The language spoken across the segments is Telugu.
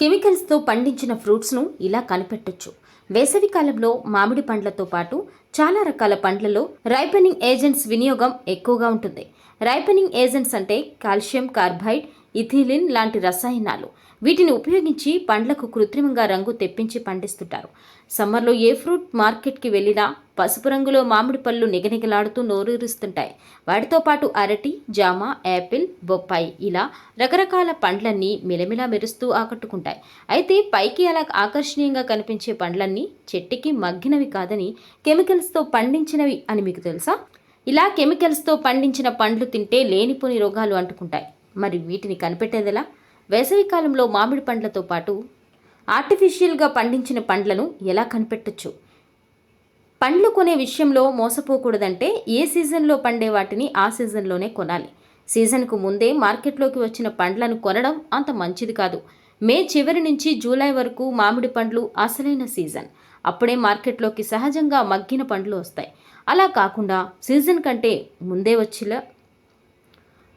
కెమికల్స్తో పండించిన ఫ్రూట్స్ను ఇలా కనిపెట్టొచ్చు. వేసవి కాలంలో మామిడి పండ్లతో పాటు చాలా రకాల పండ్లలో రైపనింగ్ ఏజెంట్స్ వినియోగం ఎక్కువగా ఉంటుంది. రైపనింగ్ ఏజెంట్స్ అంటే కాల్షియం కార్బైడ్ ఇథిలిన్ లాంటి రసాయనాలు. వీటిని ఉపయోగించి పండ్లకు కృత్రిమంగా రంగు తెప్పించి పండిస్తుంటారు. సమ్మర్లో ఏ ఫ్రూట్ మార్కెట్కి వెళ్ళినా పసుపు రంగులో మామిడి పళ్ళు నిగనిగలాడుతూ నోరూరుస్తుంటాయి. వాటితో పాటు అరటి జామ యాపిల్ బొప్పాయి ఇలా రకరకాల పండ్లన్నీ మిలమిలా మెరుస్తూ ఆకట్టుకుంటాయి. అయితే పైకి అలా ఆకర్షణీయంగా కనిపించే పండ్లన్నీ చెట్టుకి మగ్గినవి కాదని కెమికల్స్తో పండించినవి అని మీకు తెలుసా? ఇలా కెమికల్స్తో పండించిన పండ్లు తింటే లేనిపోని రోగాలు అంటుకుంటాయి. మరి వీటిని కనిపెట్టేదెలా? వేసవికాలంలో మామిడి పండ్లతో పాటు ఆర్టిఫిషియల్గా పండించిన పండ్లను ఎలా కనిపెట్టొచ్చు? పండ్లు కొనే విషయంలో మోసపోకూడదంటే ఏ సీజన్లో పండే వాటిని ఆ సీజన్లోనే కొనాలి. సీజన్కు ముందే మార్కెట్లోకి వచ్చిన పండ్లను కొనడం అంత మంచిది కాదు. మే చివరి నుంచి జూలై వరకు మామిడి పండ్లు అసలైన సీజన్. అప్పుడే మార్కెట్లోకి సహజంగా మగ్గిన పండ్లు వస్తాయి. అలా కాకుండా సీజన్ కంటే ముందే వచ్చేలా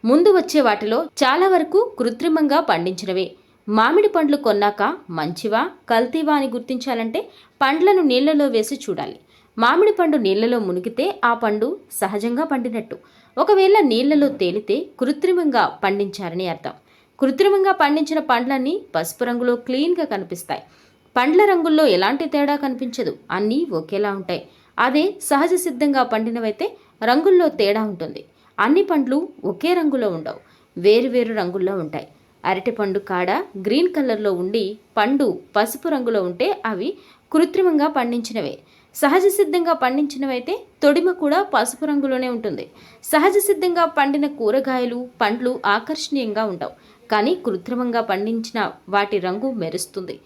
ముందు వచ్చే వాటిలో చాలా వరకు కృత్రిమంగా పండించినవే. మామిడి పండ్లు కొన్నాక మంచివా? కల్తీవా అని గుర్తించాలంటే పండ్లను నీళ్ళలో వేసి చూడాలి. మామిడి పండు నీళ్ళలో మునిగితే ఆ పండు సహజంగా పండినట్టు. ఒకవేళ నీళ్ళలో తేలితే కృత్రిమంగా పండించారని అర్థం. కృత్రిమంగా పండించిన పండ్లన్నీ పసుపు రంగులో క్లీన్గా కనిపిస్తాయి. పండ్ల రంగుల్లో ఎలాంటి తేడా కనిపించదు. అన్నీ ఒకేలా ఉంటాయి. అదే సహజ సిద్ధంగా పండినవైతే రంగుల్లో తేడా ఉంటుంది. అన్ని పండ్లు ఒకే రంగులో ఉండవు వేరువేరు రంగుల్లో ఉంటాయి. అరటిపండు కాడ గ్రీన్ కలర్లో ఉండి పండు పసుపు రంగులో ఉంటే అవి కృత్రిమంగా పండించినవే. సహజ సిద్ధంగా పండించినవైతే తొడిమ కూడా పసుపు రంగులోనే ఉంటుంది. సహజ సిద్ధంగా పండిన కూరగాయలు పండ్లు ఆకర్షణీయంగా ఉండవు కానీ కృత్రిమంగా పండించిన వాటి రంగు మెరుస్తుంది.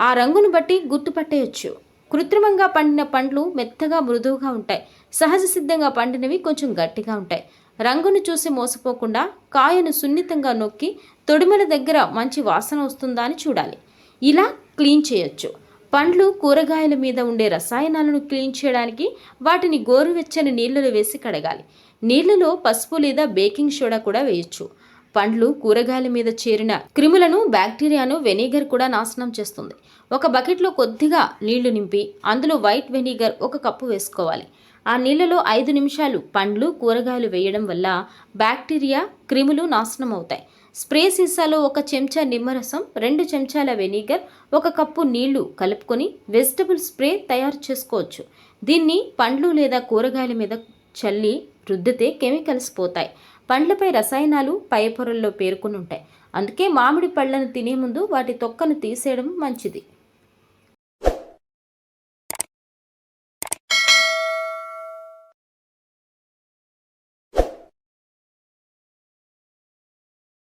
ఆ రంగును బట్టి గుర్తుపట్టేయచ్చు. కృత్రిమంగా పండిన పండ్లు మెత్తగా మృదువుగా ఉంటాయి. సహజ సిద్ధంగా పండినవి కొంచెం గట్టిగా ఉంటాయి. రంగును చూసి మోసపోకుండా కాయను సున్నితంగా నొక్కి తొడిమల దగ్గర మంచి వాసన వస్తుందా అని చూడాలి. ఇలా క్లీన్ చేయొచ్చు. పండ్లు కూరగాయల మీద ఉండే రసాయనాలను క్లీన్ చేయడానికి వాటిని గోరువెచ్చని నీళ్ళలో వేసి కడగాలి. నీళ్ళలో పసుపు లేదా బేకింగ్ సోడా కూడా వేయచ్చు. పండ్లు కూరగాయల మీద చేరిన క్రిములను బ్యాక్టీరియాను వెనిగర్ కూడా నాశనం చేస్తుంది. ఒక బకెట్లో కొద్దిగా నీళ్ళు నింపి అందులో వైట్ వెనిగర్ ఒక కప్పు వేసుకోవాలి. ఆ నీళ్ళలో ఐదు నిమిషాలు పండ్లు కూరగాయలు వేయడం వల్ల బ్యాక్టీరియా క్రిములు నాశనం అవుతాయి. స్ప్రే సీసాలో ఒక చెంచా నిమ్మరసం రెండు చెంచాల వెనిగర్ ఒక కప్పు నీళ్ళు కలుపుకొని వెజిటబుల్ స్ప్రే తయారు చేసుకోవచ్చు. దీన్ని పండ్లు లేదా కూరగాయల మీద చల్లి రుద్దితే కెమికల్స్ పోతాయి. పండ్లపై రసాయనాలు పై పొరల్లో పేర్కొని ఉంటాయి. అందుకే మామిడి పళ్ళను తినే ముందు వాటి తొక్కను తీసేయడం మంచిది.